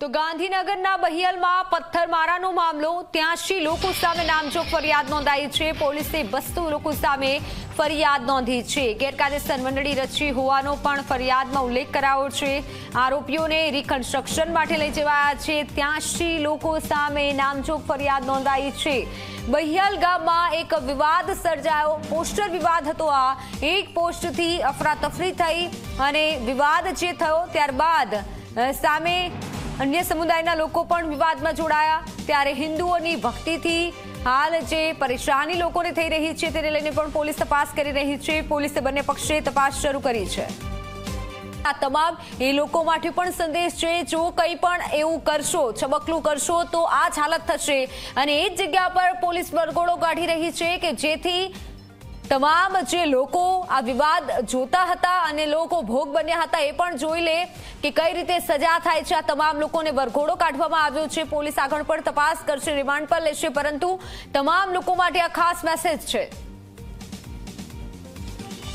તો ગાંધીનગરના બહિયલમાં પથ્થરમારાનો મામલો. ત્યાંશી લોકો સામે નામજોગ ફરિયાદ નોંધાઈ છે. પોલીસે બસ્તુ લોકો સામે ફરિયાદ નોંધી છે. ગેરકાયદેસર મંડળી રચી હોવાનો પણ ફરિયાદમાં ઉલ્લેખ કરાયો છે. આરોપીઓને રિકન્સ્ટ્રક્શન માટે લઈ જવાયા છે. ત્યાંશી લોકો સામે નામજોગ ફરિયાદ નોંધાઈ છે. બહિયાલ ગામમાં એક વિવાદ સર્જાયો. પોસ્ટર વિવાદ હતો આ. એક પોસ્ટથી અફરાતફરી થઈ અને વિવાદ જે થયો ત્યારબાદ સામે અન્ય સમુદાયના લોકો પણ વિવાદમાં જોડાયા. ત્યારે હિન્દુઓની ભક્તિથી હાલ જે પરેશાની લોકોને થઈ રહી છે તેને લઈને પણ પોલીસ તપાસ કરી રહી છે. પોલીસે બંને પક્ષે તપાસ શરૂ કરી છે. આ તમામ એ લોકો માટે પણ સંદેશ છે, જો કંઈ પણ એવું કરશો, છબકલું કરશો, તો આ જ હાલત થશે. અને એ જ જગ્યા પર પોલીસ વરઘોડો કાઢી રહી છે કે જેથી તમામ જે લોકો આ વિવાદ જોતા હતા અને લોકો ભોગ બન્યા હતા એ પણ જોઈ લે કે કઈ રીતે સજા થાય છે. આ તમામ લોકોને વરઘોડો કાઢવામાં આવ્યો છે. પોલીસ આગળ પણ તપાસ કરશે, રિમાન્ડ પર લેશે, પરંતુ તમામ લોકો માટે આ ખાસ મેસેજ છે.